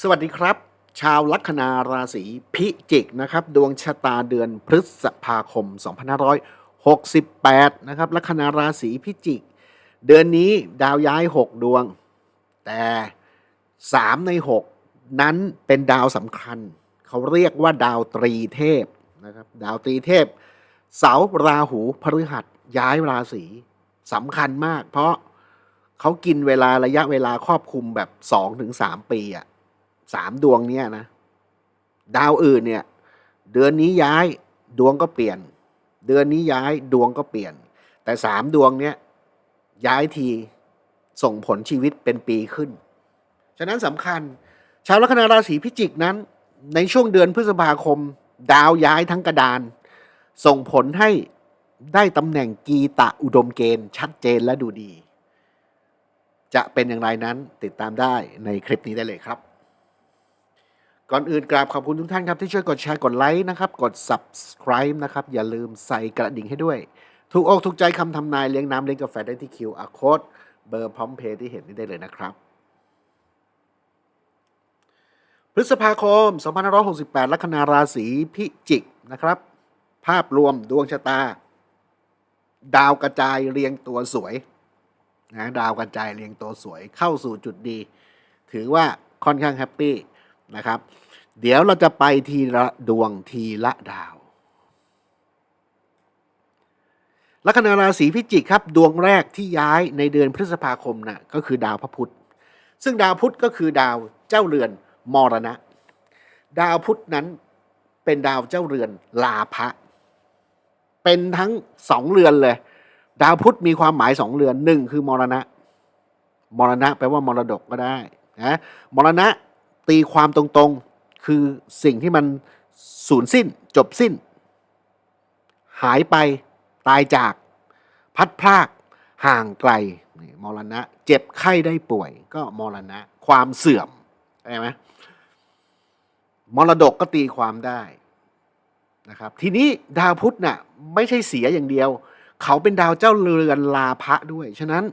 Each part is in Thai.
สวัสดีครับ ชาวลัคนาราศีพิจิกนะครับ ดวงชะตาเดือนพฤษภาคม 2568 นะครับลัคนาราศีพิจิก เดือนนี้ดาวย้าย 6 ดวง แต่ 3 ใน 6 นั้นเป็นดาวสำคัญ เขาเรียกว่าดาวตรีเทพนะครับดาวตรีเทพ เสาราหูพฤหัสย้ายราศีสำคัญมาก เพราะเขากินเวลาระยะเวลาครอบคลุมแบบ 2-3ถึง3ปีอะ สามดวงเนี้ยนะ ดาวอื่นเนี่ย เดือนนี้ย้ายดวงก็เปลี่ยน เดือนนี้ย้ายดวงก็เปลี่ยน แต่สามดวงเนี้ยย้ายทีส่งผลชีวิตเป็นปีขึ้น ฉะนั้นสำคัญ ชาวลัคนาราศีพิจิกนั้น ในช่วงเดือนพฤษภาคม ดาวย้ายทั้งกระดาน ส่งผลให้ได้ตำแหน่งกีตะอุดมเกณฑ์ ชัดเจนและดูดี จะเป็นอย่างไรนั้นติดตามได้ในคลิปนี้ได้เลยครับ ก่อนอื่นกราบขอบคุณทุกท่านครับ ที่ช่วยกดแชร์กดไลค์นะครับ กด subscribe นะครับ อย่าลืมใส่กระดิ่งให้ด้วย ถูกอกถูกใจคำทำนายเลี้ยงน้ำเลี้ยงกาแฟได้ที่ QR code เบอร์พร้อมเพย์ที่เห็นนี่ได้เลยนะครับ พฤษภาคม 2568 ลัคนาราศีพิจิกนะครับ ภาพรวมดวงชะตา ดาวกระจายเรียงตัวสวยนะดาวกระจายเรียงตัวสวยเข้าสู่จุดดี ถือว่าค่อนข้างแฮปปี้นะครับ เดี๋ยวเราจะไปทีละดวงทีละดาว ลัคนาราศีพิจิกครับ ดวงแรกที่ย้ายในเดือนพฤษภาคมนะ่ะก็คือดาวพระพุธ ซึ่งดาวพุธก็คือดาวเจ้าเรือนมรณะ ดาวพุธนั้นเป็นดาวเจ้าเรือนลาภะเป็นทั้งสองเรือนเลย ดาวพุธมีความหมายสองเรือนหนึ่งคือมรณะ มรณะแปลว่ามรดกก็ได้นะมรณะตีความตรงๆ คือสิ่งที่มันสูญสิ้น จบสิ้น หายไปตายจาก พัดพราก ห่างไกลมรณะ เจ็บไข้ได้ป่วย ก็มรณะ ความเสื่อมใช่ไหมมรดกก็ตีความได้นะครับ ทีนี้ดาวพุธน่ะไม่ใช่เสียอย่างเดียว เขาเป็นดาวเจ้าเรือนลาภะด้วย ฉะนั้น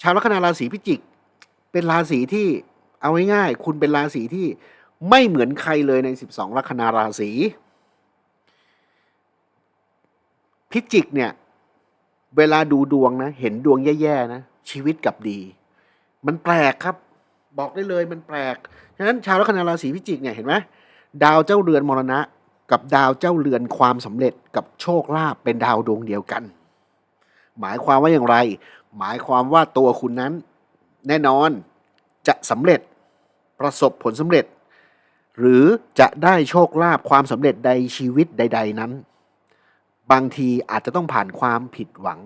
ชาวลัคนาราศีพิจิก เป็นราศีที่เอาง่ายๆคุณเป็นราศีที่ ไม่เหมือนใครเลยใน 12 ลัคนาราศี พิจิกเนี่ย เวลาดูดวงนะ เห็นดวงแย่ๆนะ ชีวิตกลับดี มันแปลกครับ บอกได้เลยมันแปลก ฉะนั้นชาวลัคนาราศีพิจิกเนี่ยเห็นไหมดาวเจ้าเรือนมรณะ กับดาวเจ้าเรือนความสำเร็จกับโชคลาภเป็นดาวดวงเดียวกัน หมายความว่าอย่างไร หมายความว่าตัวคุณนั้น แน่นอนจะสำเร็จประสบผลสำเร็จ หรือจะได้โชคลาภความสำเร็จใดชีวิตใด ๆนั้น บางทีอาจจะต้องผ่านความผิดหวัง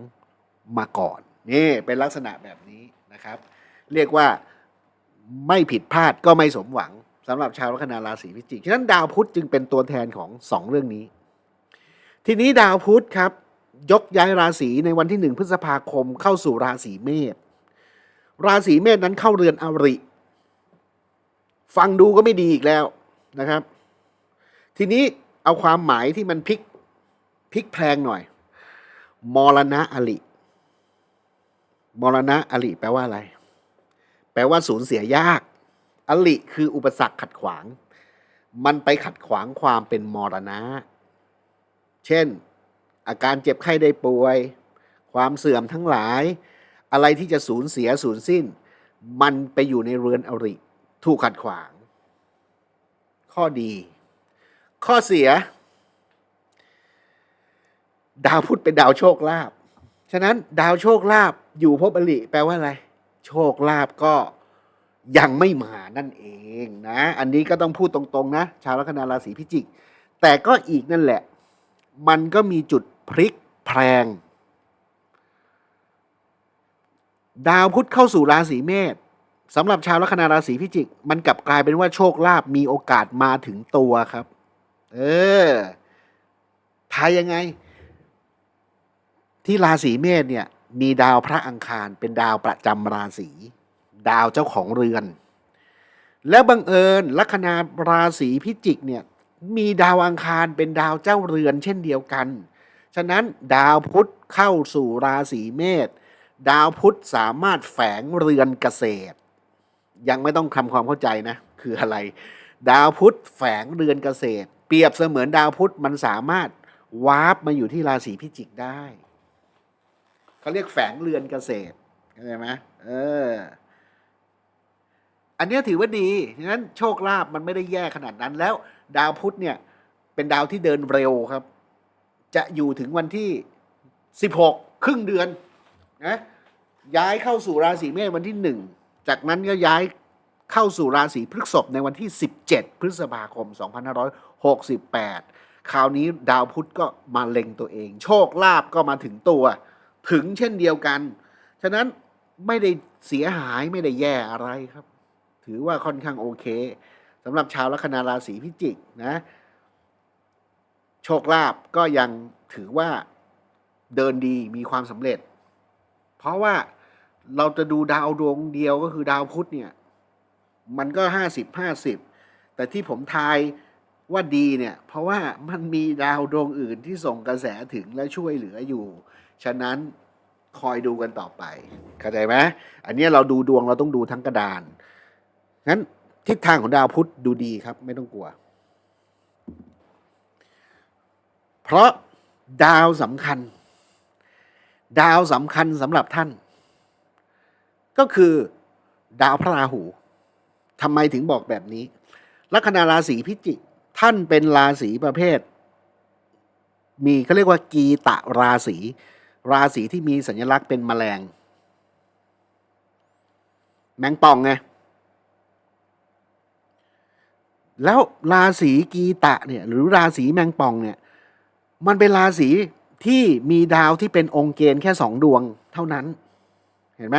มาก่อนนี่เป็นลักษณะแบบนี้นะครับ เรียกว่าไม่ผิดพลาดก็ไม่สมหวังสำหรับชาวลัคนาราศีพิจิกฉะนั้นดาวพุธจึงเป็นตัวแทนของสองเรื่องนี้ ทีนี้ดาวพุธครับ ยกย้ายราศีในวันที่หนึ่งพฤษภาคมเข้าสู่ราศีเมษราศีเมษนั้นเข้าเรือนอริ ฟังดูก็ไม่ดีอีกแล้ว นะครับ ทีนี้เอาความหมายที่มันพลิกพลิกแพลงหน่อย มรณะอริมรณะอริแปลว่าอะไร แปลว่าสูญเสียยากอริคืออุปสรรคขัดขวาง มันไปขัดขวางความเป็นมรณะ เช่น อาการเจ็บไข้ได้ป่วย ความเสื่อมทั้งหลาย อะไรที่จะสูญเสียสูญสิ้น มันไปอยู่ในเรือนอริ ถูกขัดขวาง ข้อดี ข้อเสีย ดาวพุธเป็นดาวโชคลาภฉะนั้นดาวโชคลาภอยู่ภพอริแปลว่าอะไร โชคลาภก็ยังไม่มานั่นเองนะ อันนี้ก็ต้องพูดตรงๆนะ ชาวลัคนาราศีพิจิก แต่ก็อีกนั่นแหละ มันก็มีจุดพลิกแพลง ดาวพุธเข้าสู่ราศีเมษ สำหรับชาวลัคนาราศีพิจิก มันกลับกลายเป็นว่าโชคลาภมีโอกาสมาถึงตัวครับ เออทายยังไง ที่ราศีเมษเนี่ย มีดาวพระอังคารเป็นดาวประจำราศีดาวเจ้าของเรือน แล้วบังเอิญลัคนาราศีพิจิกเนี่ย มีดาวอังคารเป็นดาวเจ้าเรือนเช่นเดียวกัน ฉะนั้นดาวพุธเข้าสู่ราศีเมษดาวพุธสามารถแฝงเรือนเกษตร ยังไม่ต้องทำความเข้าใจนะ คืออะไร ดาวพุธแฝงเรือนเกษตร เปรียบเสมือนดาวพุธมันสามารถวาร์ปมาอยู่ที่ราศีพิจิกได้เขาเรียกแฝงเรือนเกษตรเข้าใจไหมเออ อันนี้ถือว่าดีฉะนั้นโชคลาภมันไม่ได้แย่ขนาดนั้น แล้ว ดาวพุธเนี่ย เป็นดาวที่เดินเร็วครับ จะอยู่ถึงวันที่16ครึ่งเดือนนะย้ายเข้าสู่ราศีเมษวันที่หนึ่ง จากนั้นก็ย้ายเข้าสู่ราศีพฤษภในวันที่ 17 พฤษภาคม 2568 คราวนี้ดาวพุธก็มาเล็งตัวเอง โชคลาภก็มาถึงตัว ถึงเช่นเดียวกัน ฉะนั้นไม่ได้เสียหายไม่ได้แย่อะไรครับ ถือว่าค่อนข้างโอเคสำหรับชาวลัคนาราศีพิจิกนะ โชคลาภก็ยังถือว่าเดินดีมีความสำเร็จ เพราะว่า เราจะดูดาวดวงเดียวก็คือดาวพุธเนี่ย มันก็ห้าสิบห้าสิบแต่ที่ผมทายว่าดีเนี่ย เพราะว่ามันมีดาวดวงอื่นที่ส่งกระแสถึงและช่วยเหลืออยู่ ฉะนั้นคอยดูกันต่อไป เข้าใจไหมอันนี้เราดูดวงเราต้องดูทั้งกระดาน งั้นทิศทางของดาวพุธดูดีครับ ไม่ต้องกลัว เพราะดาวสำคัญ ดาวสำคัญสำหรับท่าน ก็คือดาวพระราหูทำไมถึงบอกแบบนี้ ลัคนาราศีพิจิกท่านเป็นราศีประเภท มีเขาเรียกว่ากีตะราศีราศีที่มีสัญลักษณ์เป็นแมลง แมงป่องไงแล้วราศีกีตะเนี่ยหรือราศีแมงป่องเนี่ยมันเป็นราศีที่มีดาวที่เป็นองค์เกณฑ์แค่สองดวงเท่านั้น เห็นไหม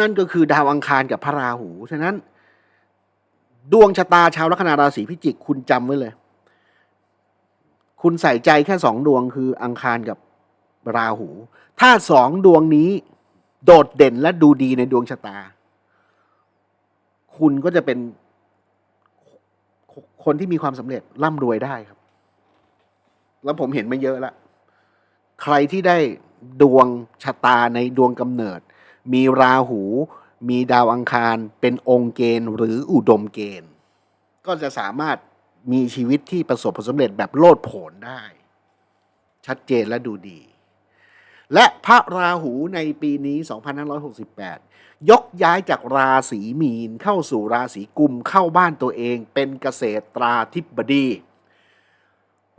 นั่นก็คือดาวอังคารกับพระราหู ฉะนั้น ดวงชะตาชาวลัคนาราศีพิจิกคุณจำไว้เลย คุณใส่ใจแค่สองดวงคืออังคารกับราหู ถ้าสองดวงนี้ โดดเด่นและดูดีในดวงชะตา คุณก็จะเป็นคนที่มีความสำเร็จร่ำรวยได้ครับ แล้วผมเห็นมาเยอะแล้วใครที่ได้ดวงชะตาในดวงกำเนิด มีราหู มีดาวอังคาร เป็นองค์เกณฑ์หรืออุดมเกณฑ์ ก็จะสามารถมีชีวิตที่ประสบผลสำเร็จแบบโลดโผนได้ ชัดเจนและดูดี และพระราหูในปีนี้ 2568 ยกย้ายจากราศีมีนเข้าสู่ราศีกุมเข้าบ้านตัวเองเป็นเกษตรตราธิบดี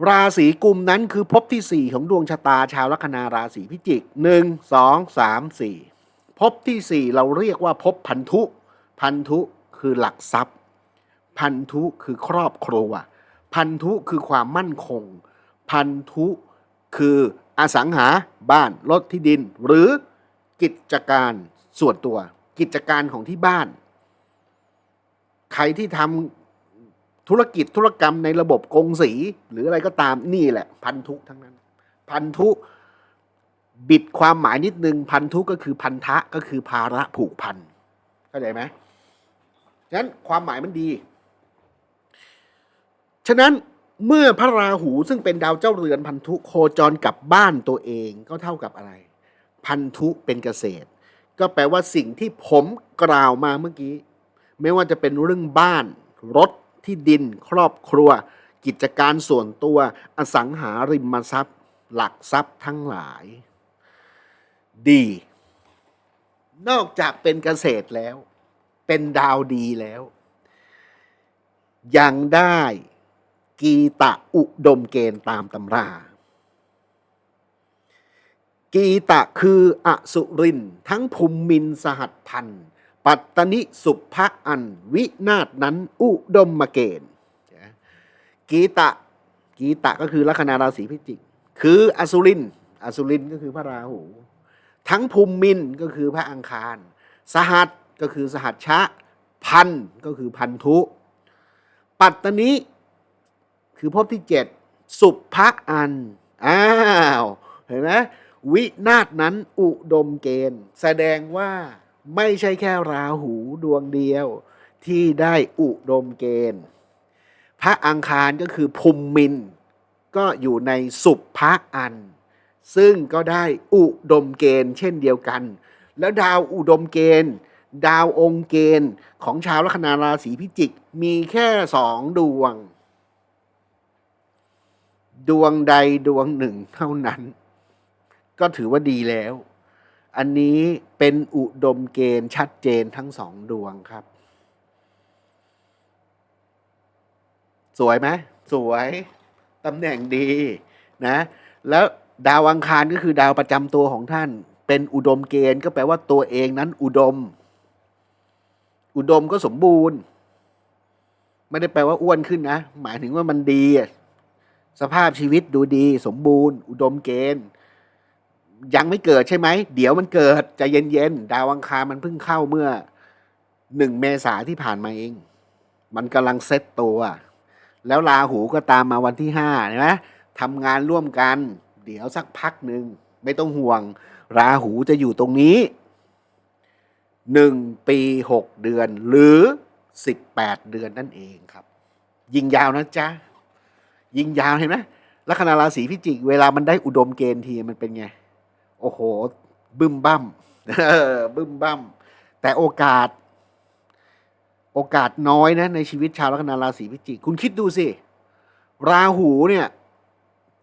ราศีกุมนั้นคือภพที่ 4 ของดวงชะตาชาวลัคนาราศีพิจิก 1 2 3 4 ภพที่ 4 เราเรียกว่าภพพันธุ พันธุคือหลักทรัพย์ พันธุคือครอบครัว พันธุคือความมั่นคง พันธุคืออสังหาบ้านรถที่ดิน หรือกิจการส่วนตัว กิจการของที่บ้าน ใครที่ทำธุรกิจธุรกรรมในระบบกงสีหรืออะไรก็ตามนี่แหละ พันธุทั้งนั้น พันธุ บิดความหมายนิดนึงพันธุก็คือพันธะก็คือภาระผูกพันเข้าใจไหมฉะนั้นความหมายมันดี ฉะนั้นเมื่อพระราหูซึ่งเป็นดาวเจ้าเรือนพันธุโคจรกลับบ้านตัวเองก็เท่ากับอะไร พันธุเป็นเกษตร ก็แปลว่าสิ่งที่ผมกล่าวมาเมื่อกี้ ไม่ว่าจะเป็นเรื่องบ้าน รถที่ดิน ครอบครัว กิจการส่วนตัว อสังหาริมทรัพย์ หลักทรัพย์ทั้งหลาย ดี นอกจากเป็นเกษตรแล้ว เป็นดาวดีแล้ว ยังได้กีตะอุดมเกณฑ์ตามตำรา กีตะคืออสุริน ทั้งภูมิมินสหัสพันปัตตนิสุภะอัน วินาศนั้นอุดมมาเกณฑ์กีตะกีตะก็คือลัคนาราศีพิจิก คืออสุรินอสุรินก็คือพระราหู ทั้งภูมิมินก็คือพระอังคาร สหัสก็คือสหัสชะ พันก็คือพันธุ ปัตตนิคือภพที่เจ็ดสุภะอัน อ้าว เห็นไหมวินาศนั้นอุดมเกณฑ์ แสดงว่าไม่ใช่แค่ราหูดวงเดียวที่ได้อุดมเกณฑ์ พระอังคารก็คือภูมิมิน ก็อยู่ในสุภะอัน ซึ่งก็ได้อุดมเกณฑ์เช่นเดียวกัน แล้วดาวอุดมเกณฑ์ ดาวองค์เกณฑ์ของชาวลัคนาราศีพิจิก มีแค่สองดวง ดวงใดดวงหนึ่งเท่านั้น ก็ถือว่าดีแล้ว อันนี้เป็นอุดมเกณฑ์ชัดเจนทั้งสองดวงครับ สวยไหมสวยตำแหน่งดีนะ แล้ว ดาวอังคารก็คือดาวประจำตัวของท่าน เป็นอุดมเกณฑ์ก็แปลว่าตัวเองนั้นอุดม อุดมก็สมบูรณ์ ไม่ได้แปลว่าอ้วนขึ้นนะ หมายถึงว่ามันดี สภาพชีวิตดูดี สมบูรณ์ อุดมเกณฑ์ ยังไม่เกิดใช่ไหม เดี๋ยวมันเกิดจะเย็นๆ ดาวอังคารมันเพิ่งเข้าเมื่อหนึ่งเมษาที่ผ่านมาเอง มันกำลังเซตตัว แล้วราหูก็ตามมาวันที่ห้าเห็นไหมทำงานร่วมกัน เดี๋ยวสักพักหนึ่งไม่ต้องห่วง ราหูจะอยู่ตรงนี้หนึ่งปีหกเดือนหรือสิบแปดเดือนนั่นเองครับ ยิงยาวนะจ๊ะ ยิงยาวเห็นไหมลัคนาราศีพิจิก เวลามันได้อุดมเกณฑ์ทีมันเป็นไง โอ้โห บึ้มบั้มบึ้มบั้มแต่โอกาส โอกาสน้อยนะในชีวิตชาวลัคนาราศีพิจิก คุณคิดดูสิ ราหูเนี่ย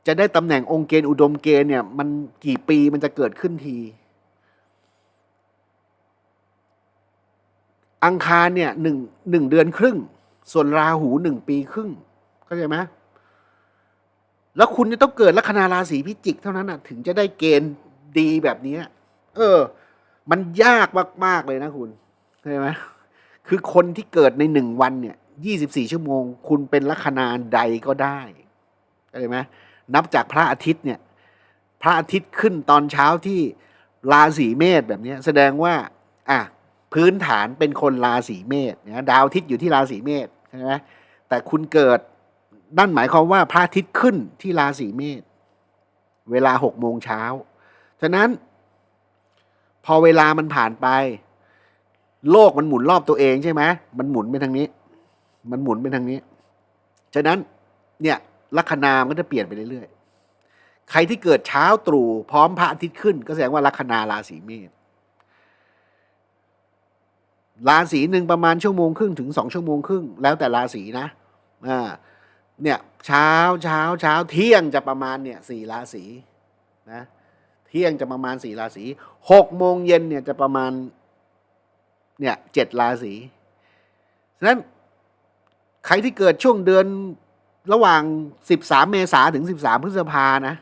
จะได้ตำแหน่งองค์เกณฑ์อุดมเกณฑ์เนี่ยมันกี่ปีมันจะเกิดขึ้นที อังคารเนี่ยหนึ่งหนึ่งเดือนครึ่ง ส่วนราหูหนึ่งปีครึ่งเข้าใจไหมแล้วคุณจะต้องเกิดลัคนาราศีพิจิกเท่านั้นนะถึงจะได้เกณฑ์ดีแบบนี้เออ มันยากมาก ๆ เลยนะคุณเข้าใจไหมคือคนที่เกิดในหนึ่งวันเนี่ยยี่สิบสี่ชั่วโมง คุณเป็นลัคนาใดก็ได้เข้าใจไหม นับจากพระอาทิตย์เนี่ยพระอาทิตย์ขึ้นตอนเช้าที่ราศีเมษแบบนี้แสดงว่าอะพื้นฐานเป็นคนราศีเมษนะดาวอาทิตย์อยู่ที่ราศีเมษใช่ไหมแต่คุณเกิดนั่นหมายความว่าพระอาทิตย์ขึ้นที่ราศีเมษเวลาหกโมงเช้าฉะนั้น พอเวลามันผ่านไป โลกมันหมุนรอบตัวเองใช่ไหมมันหมุนไปทางนี้ มันหมุนไปทางนี้ ฉะนั้นเนี่ย ลัคนามันก็จะเปลี่ยนไปเรื่อยๆ ใครที่เกิดเช้าตรู่พร้อมพระอาทิตย์ขึ้น ก็แสดงว่าลัคนาราศีเมษราศีหนึ่งประมาณชั่วโมงครึ่งถึงสองชั่วโมงครึ่งแล้วแต่ราศีนะอ่าเนี่ยเช้าเช้าเช้าเที่ยงจะประมาณเนี่ยสี่ราศีนะเที่ยงจะประมาณสี่ราศีหกโมงเย็นเนี่ยจะประมาณเนี่ยเจ็ดราศีฉะนั้นใครที่เกิดช่วงเดือน ระหว่างสิบสามเมษาถึงสิบสามพฤษภานะ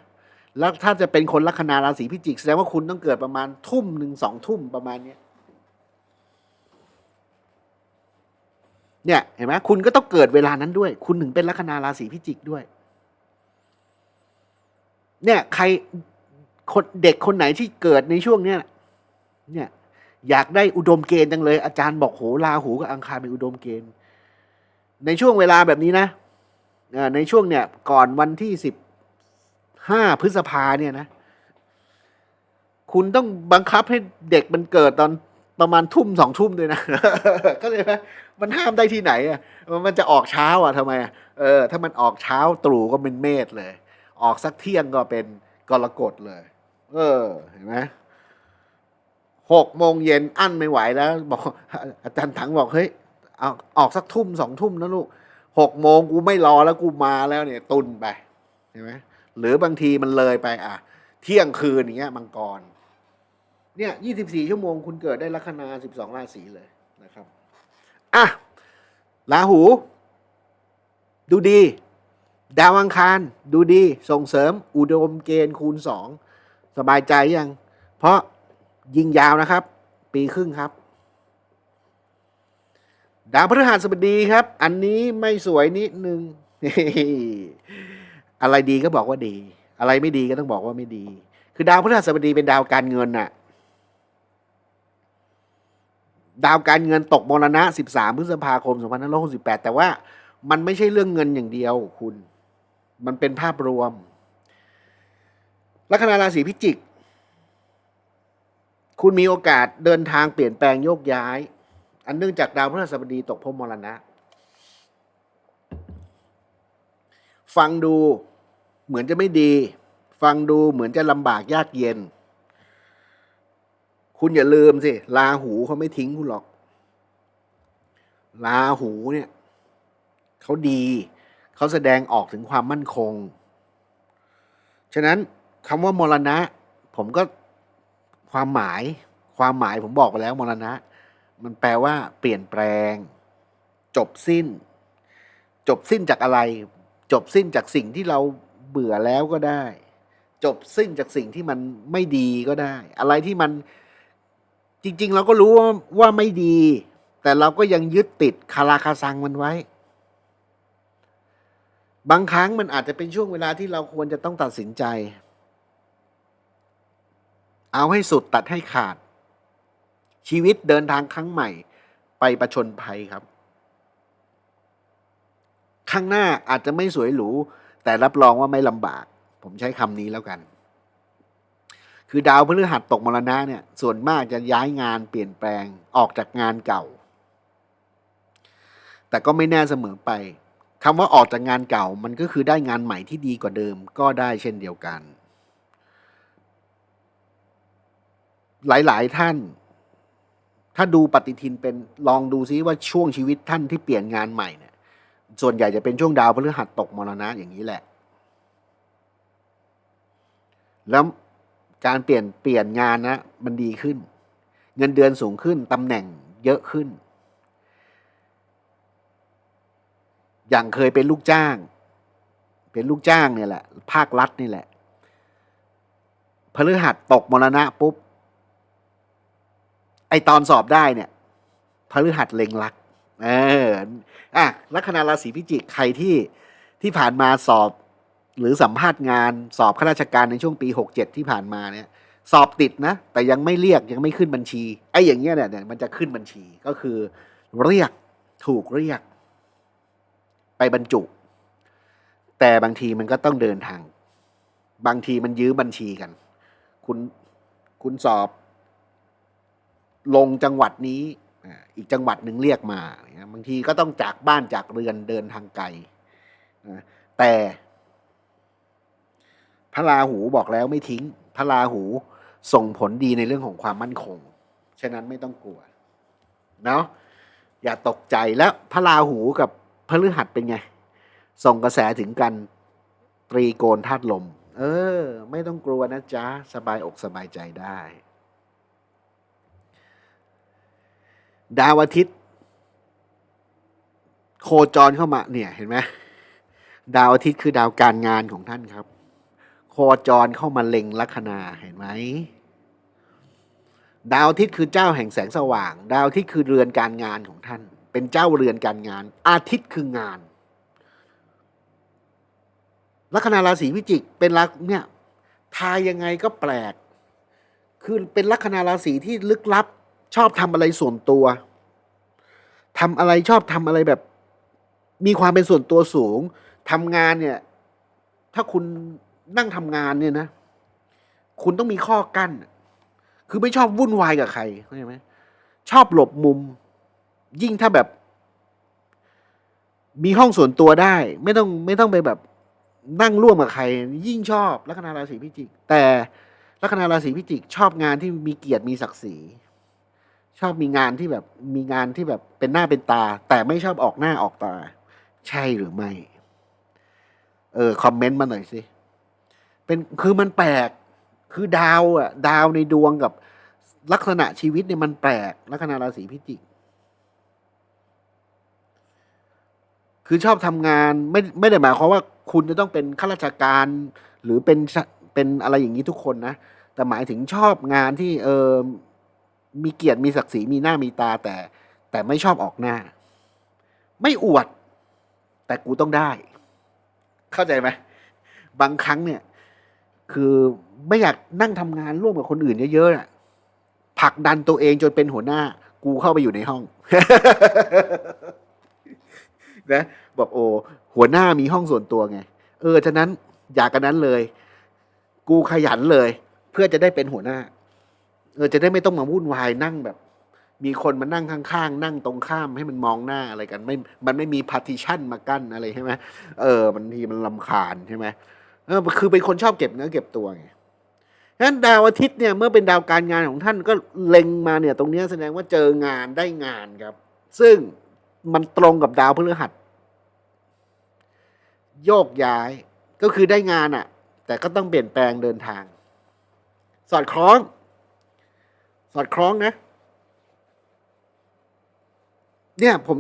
แล้วถ้าจะเป็นคนลัคนาราศีพิจิก แสดงว่าคุณต้องเกิดประมาณทุ่มหนึ่งสองทุ่มประมาณนี้เนี่ยเห็นไหมคุณก็ต้องเกิดเวลานั้นด้วย คุณถึงเป็นลัคนาราศีพิจิกด้วย เนี่ยใครคนเด็กคนไหนที่เกิดในช่วงเนี้ยเนี่ย อยากได้อุดมเกณฑ์จังเลย อาจารย์บอกโหราหูกับอังคารเป็นอุดมเกณฑ์ ในช่วงเวลาแบบนี้นะ ในช่วงเนี่ยก่อนวันที่สิบห้าพฤษภาเนี่ยนะ คุณต้องบังคับให้เด็กมันเกิดตอนประมาณทุ่มสองทุ่มด้วยนะก็เลยไหมมันห้ามได้ที่ไหนอะมันจะออกเช้าอะทำไมเออ ถ้ามันออกเช้าตรู่ก็เป็นเมษเลย ออกสักเที่ยงก็เป็นกรกฎเลย เออ เห็นไหมหกโมงเย็นอั้นไม่ไหวแล้ว บอกอาจารย์ถังบอกเฮ้ยเอาออกสักทุ่มสองทุ่มนะลูก หกโมงกูไม่รอแล้วกูมาแล้วเนี่ยตุนไปเห็นไหมหรือบางทีมันเลยไปอะ เที่ยงคืนอย่างเงี้ยมังกร เนี่ยยี่สิบสี่ชั่วโมงคุณเกิดได้ลัคนาสิบสองราศีเลยนะครับอะราหู ดูดี ดาวอังคาร ดูดีส่งเสริม อุดมเกณฑ์คูณสองสบายใจยัง เพราะยิงยาวนะครับ ปีครึ่งครับ ดาวพฤหัสบดีครับ อันนี้ไม่สวยนิดนึง อะไรดีก็บอกว่าดี อะไรไม่ดีก็ต้องบอกว่าไม่ดี คือดาวพฤหัสบดีเป็นดาวการเงินน่ะ ดาวการเงินตกมรณะ 13 พฤษภาคม 2568 แต่ว่ามันไม่ใช่เรื่องเงินอย่างเดียวคุณ มันเป็นภาพรวม ลัคนาราศีพิจิก คุณมีโอกาสเดินทางเปลี่ยนแปลงโยกย้าย อันเนื่องจากดาวพฤหัสบดีตกพมรณะ ฟังดูเหมือนจะไม่ดี ฟังดูเหมือนจะลำบากยากเย็น คุณอย่าลืมสิลาหูเขาไม่ทิ้งคุณหรอก ลาหูเนี่ยเขาดีเขาแสดงออกถึงความมั่นคง ฉะนั้นคำว่ามรณะ ผมก็ความหมาย ความหมายผมบอกไปแล้วมรณะ มันแปลว่า เปลี่ยนแปลง จบสิ้น จบสิ้นจากอะไร จบสิ้นจากสิ่งที่เราเบื่อแล้วก็ได้ จบสิ้นจากสิ่งที่มันไม่ดีก็ได้ อะไรที่มันจริง ๆ เราก็รู้ว่าว่าไม่ดี แต่เราก็ยังยึดติดคาราคาซังมันไว้ บางครั้งมันอาจจะเป็นช่วงเวลาที่เราควรจะต้องตัดสินใจ เอาให้สุดตัดให้ขาด ชีวิตเดินทางครั้งใหม่ ไปประชนภัยครับ ข้างหน้าอาจจะไม่สวยหรู แต่รับรองว่าไม่ลำบาก ผมใช้คำนี้แล้วกัน คือดาวพฤหัสตกมรณะเนี่ย ส่วนมากจะย้ายงานเปลี่ยนแปลงออกจากงานเก่า แต่ก็ไม่แน่เสมอไปคำว่าออกจากงานเก่ามันก็คือได้งานใหม่ที่ดีกว่าเดิมก็ได้เช่นเดียวกัน หลาย ๆ ท่าน ถ้าดูปฏิทินเป็นลองดูซิว่าช่วงชีวิตท่านที่เปลี่ยนงานใหม่เนี่ยส่วนใหญ่จะเป็นช่วงดาวพฤหัสตกมรณะอย่างนี้แหละ แล้วการเปลี่ยนเปลี่ยนงานนะมันดีขึ้น เงินเดือนสูงขึ้นตำแหน่งเยอะขึ้น อย่างเคยเป็นลูกจ้าง เป็นลูกจ้างเนี่ยแหละ ภาครัฐนี่แหละพฤหัสตกมรณะปุ๊บ ไอตอนสอบได้เนี่ยพฤหัสเล็งรัก เอออะลัคนาราศีพิจิกใครที่ที่ผ่านมาสอบหรือสัมภาษณ์งานสอบข้าราชการในช่วงปีหกเจ็ดที่ผ่านมาเนี่ย สอบติดนะ แต่ยังไม่เรียกยังไม่ขึ้นบัญชีไอ้อย่างเงี้ยเนี่ยเนี่ยมันจะขึ้นบัญชีก็คือ เรียกถูกเรียก ไปบรรจุ แต่บางทีมันก็ต้องเดินทาง บางทีมันยื้อบัญชีกัน คุณคุณสอบ ลงจังหวัดนี้อีกจังหวัดหนึ่งเรียกมาบางทีก็ต้องจากบ้านจากเรือนเดินทางไกลแต่พระราหูบอกแล้วไม่ทิ้งพระราหูส่งผลดีในเรื่องของความมั่นคง ฉะนั้นไม่ต้องกลัวเนาะอย่าตกใจแล้วพระราหูกับพระฤหัสเป็นไง ส่งกระแสถึงกันตรีโกณธาตุลม เออ ไม่ต้องกลัวนะจ๊ะ สบายอกสบายใจได้ ดาวอาทิตย์ โคจรเข้ามาเนี่ยเห็นไหมดาวอาทิตย์คือดาวการงานของท่านครับ โคจรเข้ามาเล็งลัคนาเห็นไหมดาวอาทิตย์คือเจ้าแห่งแสงสว่าง ดาวอาทิตย์คือเรือนการงานของท่าน เป็นเจ้าเรือนการงาน อาทิตย์คืองานลัคนาราศีพิจิกเป็นลักเนี่ยทายยังไงก็แปลก คือเป็นลัคนาราศีที่ลึกลับ ชอบทำอะไรส่วนตัวทำอะไรชอบทำอะไรแบบ มีความเป็นส่วนตัวสูงทำงานเนี่ย ถ้าคุณนั่งทำงานเนี่ยนะ คุณต้องมีข้อกั้น คือไม่ชอบวุ่นวายกับใครเข้าใจไหมชอบหลบมุม ยิ่งถ้าแบบ มีห้องส่วนตัวได้ ไม่ต้องไม่ต้องไปแบบนั่งร่วมกับใคร ยิ่งชอบลัคนาราศีพิจิก แต่ลัคนาราศีพิจิก ชอบงานที่มีเกียรติมีศักดิ์ศรี ชอบมีงานที่แบบมีงานที่แบบเป็นหน้าเป็นตา แต่ไม่ชอบออกหน้าออกตา ใช่หรือไม่ เออคอมเมนต์มาหน่อยสิเป็นคือมันแปลก คือดาวอะ ดาวในดวงกับลักษณะชีวิตเนี่ยมันแปลกลัคนาราศีพิจิกคือชอบทำงานไม่ไม่ได้หมายความว่าคุณจะต้องเป็นข้าราชการหรือเป็นเป็นอะไรอย่างนี้ทุกคนนะแต่หมายถึงชอบงานที่เออ มีเกียรติมีศักดิ์ศรีมีหน้ามีตาแต่ แต่ไม่ชอบออกหน้า ไม่อวด แต่กูต้องได้ เข้าใจไหมบางครั้งเนี่ย คือไม่อยากนั่งทำงานร่วมกับคนอื่นเยอะๆน่ะผลักดันตัวเองจนเป็นหัวหน้า กูเข้าไปอยู่ในห้องนะบอกโอ้หัวหน้ามีห้องส่วนตัวไง เออฉะนั้นอยากกันนั้นเลย กูขยันเลย เพื่อจะได้เป็นหัวหน้า เออจะได้ไม่ต้องมาวุ่นวายนั่งแบบ มีคนมานั่งข้างๆ นั่งตรงข้ามให้มันมองหน้าอะไรกัน ไม่ มันไม่มีพาร์ติชันมากั้นอะไรใช่ไหมเออบางทีมันลำคาญใช่ไหมเออคือเป็นคนชอบเก็บเนื้อเก็บตัวไงฉะนั้นดาวอาทิตย์เนี่ยเมื่อเป็นดาวการงานของท่านก็เล็งมาเนี่ย ตรงเนี้ยแสดงว่าเจองานได้งานครับ ซึ่งมันตรงกับดาวพฤหัส โยกย้ายก็คือได้งานอะ่ะ แต่ก็ต้องเปลี่ยนแปลงเดินทาง สอดคล้อง สอดคล้องนะ เนี่ยผม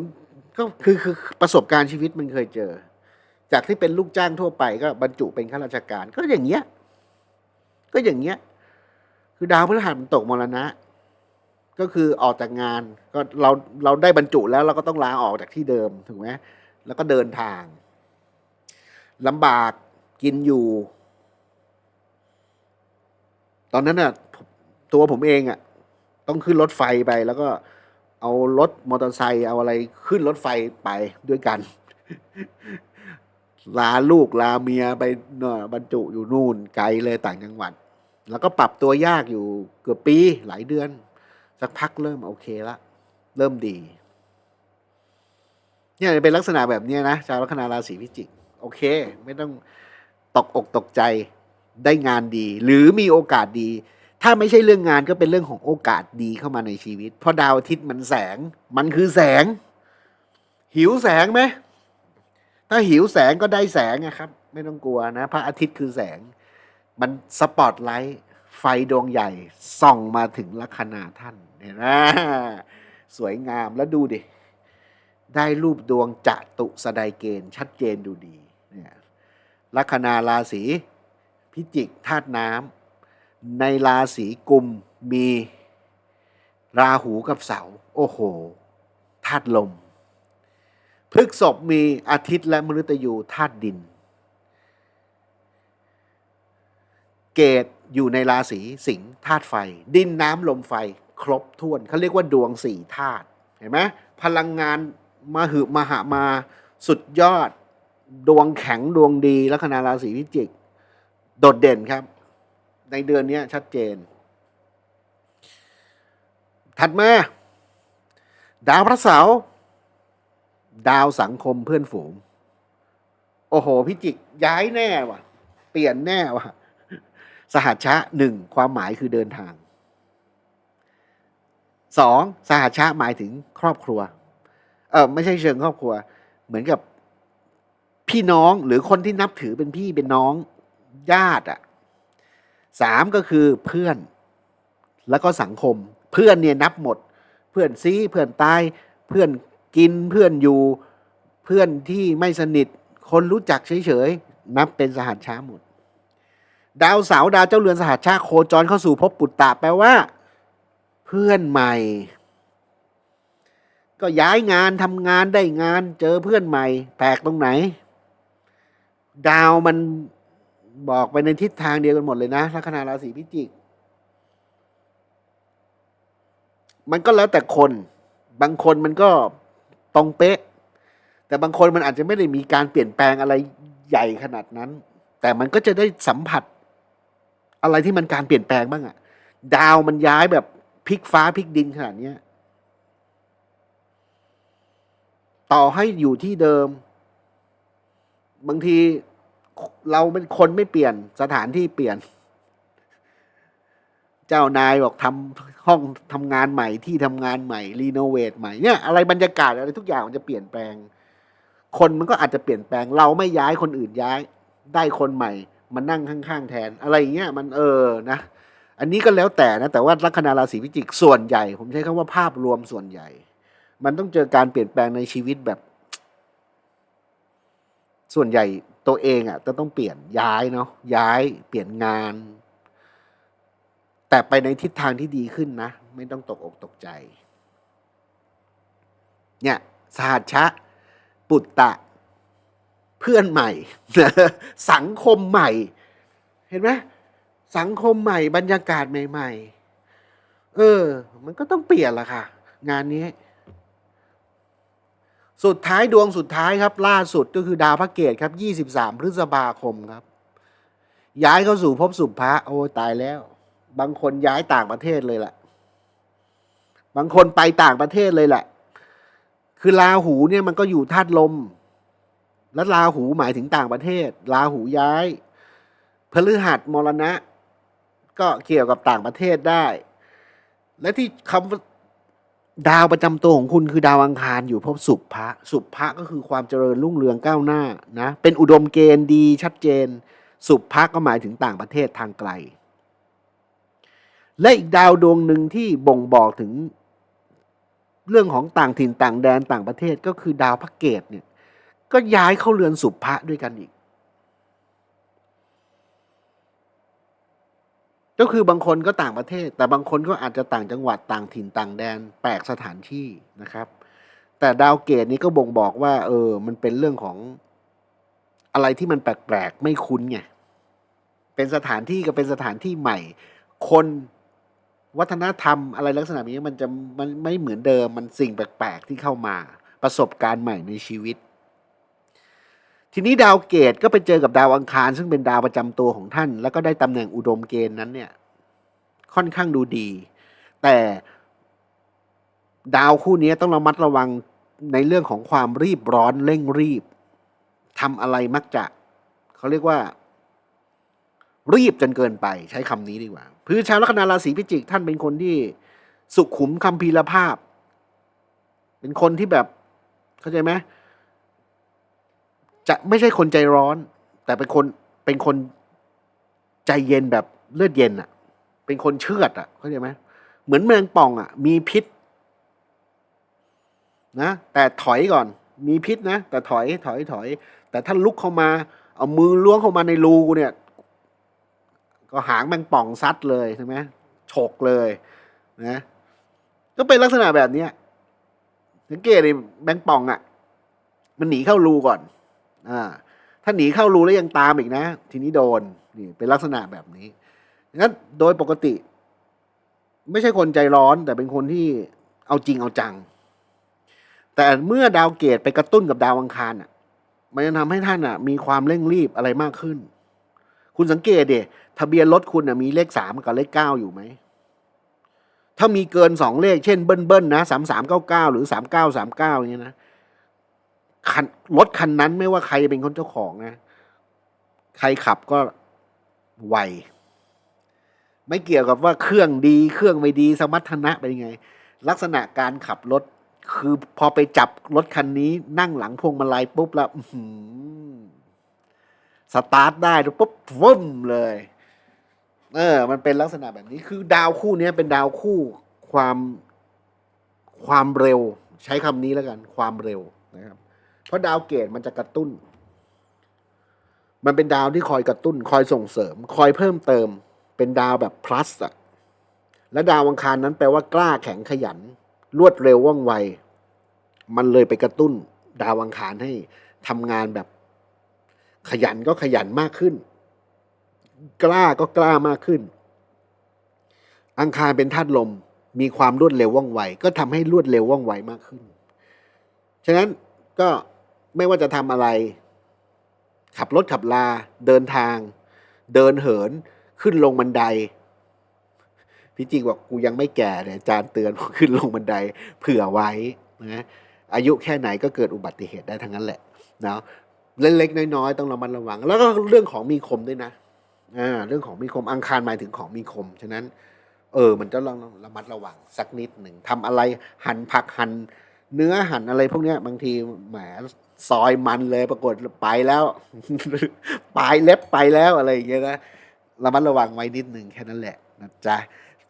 ก็คือคือประสบการณ์ชีวิตมันเคยเจอ จากที่เป็นลูกจ้างทั่วไปก็บรรจุเป็นข้าราชการ ก็อย่างเงี้ย ก็อย่างเงี้ย คือดาวพฤหัสมันตกมรณะ ก็คือออกจากงาน ก็เราเราได้บรรจุแล้วเราก็ต้องลาออกจากที่เดิมถูกไหมแล้วก็เดินทางลำบากกินอยู่ ตอนนั้นน่ะ ตัวผมเองอะ่ะ ต้องขึ้นรถไฟไป แล้วก็เอารถมอเตอร์ไซค์เอาอะไรขึ้นรถไฟไปด้วยกัน ลาลูกลาเมียไปเนอะบรรจุอยู่นู่นไกลเลยต่างจังหวัด แล้วก็ปรับตัวยากอยู่เกือบปีหลายเดือน สักพักเริ่มโอเคละ เริ่มดี เนี่ยเป็นลักษณะแบบนี้นะชาวลัคนาราศีพิจิก โอเค ไม่ต้องตกอกตกใจได้งานดี หรือมีโอกาสดี ถ้าไม่ใช่เรื่องงานก็เป็นเรื่องของโอกาสดีเข้ามาในชีวิต เพราะดาวอาทิตย์มันแสง มันคือแสง หิวแสงไหมถ้าหิวแสงก็ได้แสงนะครับ ไม่ต้องกลัวนะ พระอาทิตย์คือแสง มันสปอตไลท์ไฟดวงใหญ่ ส่องมาถึงลัคนาท่านเห็นไหมสวยงามแล้วดูดิ ได้รูปดวงจะตุสดายเกณฑ์ชัดเจนดูดีเนี่ยลัคนาราศีพิจิกธาตุน้ำ ในราศีกุมมีราหูกับเสา โอ้โหธาตุลมพฤกษบมีอาทิตย์และมฤตยูธาตุดิน เกตอยู่ในราศีสิงห์ธาตุไฟ ดินน้ำลมไฟ ครบถ้วนเขาเรียกว่าดวงสี่ธาตุเห็นไหมพลังงานมหืบมาหามาสุดยอด ดวงแข็งดวงดีลัคนาราศีพิจิก โดดเด่นครับ ในเดือนนี้ชัดเจน ถัดมา ดาวพระเสาร์ดาวสังคมเพื่อนฝูง โอ้โห พิจิกย้ายแน่ว่ะ เปลี่ยนแน่ว่ะ สหัชชะหนึ่งความหมายคือเดินทางสองสหัชชะหมายถึงครอบครัว เออไม่ใช่เชิงครอบครัว เหมือนกับพี่น้องหรือคนที่นับถือเป็นพี่เป็นน้องญาติอะ สามก็คือเพื่อน แล้วก็สังคม เพื่อนเนี่ยนับหมด เพื่อนซีเพื่อนตายเพื่อนกินเพื่อนอยู่ เพื่อนที่ไม่สนิท คนรู้จักเฉยๆนับเป็นสหัชชาหมด ดาวเสาดาวเจ้าเรือนสหัชชาโคจรเข้าสู่ภพปุตตะแปลว่า เพื่อนใหม่ ก็ย้ายงานทำงานได้งาน เจอเพื่อนใหม่ แปลกตรงไหน ดาวมัน บอกไปในทิศทางเดียวกันหมดเลยนะลัคนาราศีพิจิก มันก็แล้วแต่คน บางคนมันก็ตรงเป๊ะ แต่บางคนมันอาจจะไม่ได้มีการเปลี่ยนแปลงอะไรใหญ่ขนาดนั้น แต่มันก็จะได้สัมผัส อะไรที่มันการเปลี่ยนแปลงบ้างอะดาวมันย้ายแบบพลิกฟ้าพลิกดินขนาดนี้ต่อให้อยู่ที่เดิม บางที เราเป็นคนไม่เปลี่ยนสถานที่เปลี่ยน เจ้านายบอกทำห้องทำงานใหม่ที่ทำงานใหม่รีโนเวทใหม่เนี่ยอะไรบรรยากาศอะไรทุกอย่างมันจะเปลี่ยนแปลง คนมันก็อาจจะเปลี่ยนแปลง เราไม่ย้ายคนอื่นย้าย ได้คนใหม่มานั่งข้างๆแทน อะไรเงี้ยมันเออนะอันนี้ก็แล้วแต่นะ แต่ว่าลัคนาราศีพิจิกส่วนใหญ่ ผมใช้คำว่าภาพรวมส่วนใหญ่ มันต้องเจอการเปลี่ยนแปลงในชีวิตแบบ ส่วนใหญ่ ตัวเองอะ่ะจะต้องเปลี่ยนย้ายเนาะย้ายเปลี่ยนงาน แต่ไปในทิศทางที่ดีขึ้นนะ ไม่ต้องตกอกตกใจ เนี่ยสหัชชะ ปุตตะ เพื่อนใหม่ สังคมใหม่ เห็นไหมสังคมใหม่บรรยากาศใหม่ ๆ เออ มันก็ต้องเปลี่ยนละค่ะ งานนี้ สุดท้ายดวงสุดท้ายครับ ล่าสุดก็คือดาวพระเกตครับ 23 พฤษภาคมครับ ย้ายเข้าสู่ภพสุภะโอ้ตายแล้ว บางคนย้ายต่างประเทศเลยแหละบางคนไปต่างประเทศเลยแหละ คือราหูเนี่ยมันก็อยู่ธาตุลม แล้วราหูหมายถึงต่างประเทศราหูย้ายพฤหัสมรณะ ก็เกี่ยวกับต่างประเทศได้ และที่คำ ดาวประจำตัวของคุณคือดาวอังคารอยู่พบสุภะสุภะก็คือความเจริญรุ่งเรืองก้าวหน้านะเป็นอุดมเกณฑ์ดีชัดเจน สุภะก็หมายถึงต่างประเทศทางไกล และอีกดาวดวงหนึ่งที่บ่งบอกถึงเรื่องของต่างถิ่นต่างแดนต่างประเทศก็คือดาวพระเกตเนี่ยก็ย้ายเข้าเรือนสุภะด้วยกันอีก ก็คือบางคนก็ต่างประเทศ แต่บางคนก็อาจจะต่างจังหวัดต่างถิ่นต่างแดนแปลกสถานที่นะครับ แต่ดาวเกตนี้ก็บ่งบอกว่า เออ มันเป็นเรื่องของอะไรที่มันแปลกๆไม่คุ้นไงเป็นสถานที่ก็เป็นสถานที่ใหม่ คนวัฒนธรรมอะไรลักษณะนี้มันจะมันไม่เหมือนเดิมมันสิ่งแปลกๆที่เข้ามาประสบการณ์ใหม่ในชีวิต ทีนี้ดาวเกตก็ไปเจอกับดาวอังคาร ซึ่งเป็นดาวประจำตัวของท่าน แล้วก็ได้ตำแหน่งอุดมเกณฑ์นั้นเนี่ยค่อนข้างดูดี แต่ดาวคู่นี้ต้องระมัดระวังในเรื่องของความรีบร้อนเร่งรีบทำอะไรมักจะเขาเรียกว่า รีบจนเกินไปใช้คำนี้ดีกว่าพือชาวลัคนาราศีพิจิกท่านเป็นคนที่สุขุมคำพีรภาพ เป็นคนที่แบบเข้าใจไหม จะไม่ใช่คนใจร้อน แต่เป็นคนเป็นคนใจเย็นแบบเลือดเย็นอะ่ะ เป็นคนเชือดอะ่ะเข้าใจไหมเหมือนแมลงป่องอะ่ะ มีพิษ นะ แต่ถอยก่อน มีพิษนะ แต่ถอยถอยถอย แต่ถ้าลุกเข้ามา เอามือล้วงเข้ามาในรูกูเนี่ย ก็หางแมงป่องซัดเลยใช่ไหมฉกเลยนะก็เป็นลักษณะแบบเนี้ยสังเกตเลยแมงป่องอะ่ะ มันหนีเข้ารูก่อน อ่าถ้าหนีเข้ารูแล้วยังตามอีกนะ ทีนี้โดนนี่เป็นลักษณะแบบนี้งั้นโดยปกติ ไม่ใช่คนใจร้อน แต่เป็นคนที่เอาจริงเอาจัง แต่เมื่อดาวเกตไปกระตุ้นกับดาวอังคารอะ มันจะทำให้ท่านอะ มีความเร่งรีบอะไรมากขึ้น คุณสังเกตเดทะเบียนรถคุณอะมีเลขสามกับเลขเก้าอยู่ไหมถ้ามีเกินสองเลข เช่นเบิ้ลเบิ้ลนะสามสามเก้าเก้าหรือสามเก้าสามเก้าอย่างเงี้ยนะ คันรถคันนั้นไม่ว่าใครเป็นคนเจ้าของนะ ใครขับก็ไวไม่เกี่ยวกับว่าเครื่องดีเครื่องไม่ดีสมรรถนะเป็นยังไง ลักษณะการขับรถ คือพอไปจับรถคันนี้ นั่งหลังพวงมาลัยปุ๊บแล้วสตาร์ทได้ปุ๊บวึ่มเลย เออ มันเป็นลักษณะแบบนี้ คือดาวคู่นี้เป็นดาวคู่ความความเร็ว ใช้คำนี้แล้วกัน ความเร็วนะครับ เพราะดาวเกตมันจะกระตุ้น มันเป็นดาวที่คอยกระตุ้น คอยส่งเสริม คอยเพิ่มเติม เป็นดาวแบบ plus อะและดาวอังคารนั้นแปลว่ากล้าแข็งขยัน รวดเร็วว่องไว มันเลยไปกระตุ้น ดาวอังคารให้ทำงานแบบขยันก็ขยันมากขึ้น กล้าก็กล้ามากขึ้น อังคารเป็นธาตุลม มีความรวดเร็วว่องไว ก็ทำให้รวดเร็วว่องไวมากขึ้น ฉะนั้นก็ ไม่ว่าจะทำอะไร ขับรถขับลา เดินทาง เดินเหิน ขึ้นลงบันได พี่จริงบอกกูยังไม่แก่เลยจารย์เตือนขึ้นลงบันได เผื่อไว้นะอายุแค่ไหนก็เกิดอุบัติเหตุได้ทั้งนั้นแหละนะเล็กๆน้อยๆต้องระมัดระวัง แล้วก็เรื่องของมีคมด้วยนะอ่าเรื่องของมีคมอังคารหมายถึงของมีคม ฉะนั้น เออ มันจะลองระมัดระวังสักนิดหนึ่งทำอะไรหั่นผักหั่นเนื้อหั่นอะไรพวกเนี้ยบางทีแหม ซอยมันเลยปรากฏไปแล้วปลายเล็บไปแล้วอะไรอย่างเงี้ยนะระมัดระวังไว้นิดหนึ่งแค่นั้นแหละนะจ๊ะ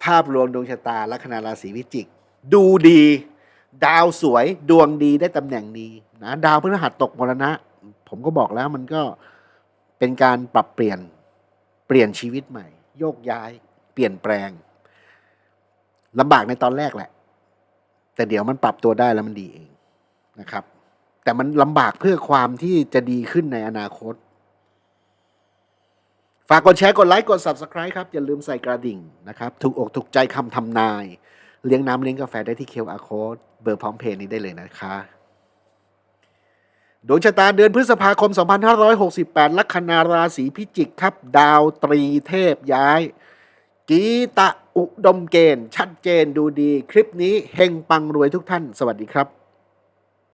ภาพรวมดวงชะตาลัคนาราศีพิจิก ดูดี ดาวสวยดวงดีได้ตำแหน่งดีนะดาวพฤหัสตกมรณะ ผมก็บอกแล้วมันก็เป็นการปรับเปลี่ยนเปลี่ยนชีวิตใหม่ โยกย้าย เปลี่ยนแปลงลำบากในตอนแรกแหละ แต่เดี๋ยวมันปรับตัวได้แล้วมันดีเองนะครับ แต่มันลำบากเพื่อความที่จะดีขึ้นในอนาคต ฝากกดแชร์กดไลค์กด Subscribe ครับ อย่าลืมใส่กระดิ่งนะครับ ถูกอกถูกใจคำทำนาย เลี้ยงน้ำเลี้ยงกาแฟได้ที่ QR Code เบอร์พร้อมเพย์นี้ได้เลยนะคะดวงชะตาเดือนพฤษภาคม 2568 ลัคนาราศีพิจิกครับ ดาวตรีเทพย้าย กีตะอุดมเกณฑ์ ชัดเจนดูดี คลิปนี้เฮงปังรวยทุกท่าน สวัสดีครับ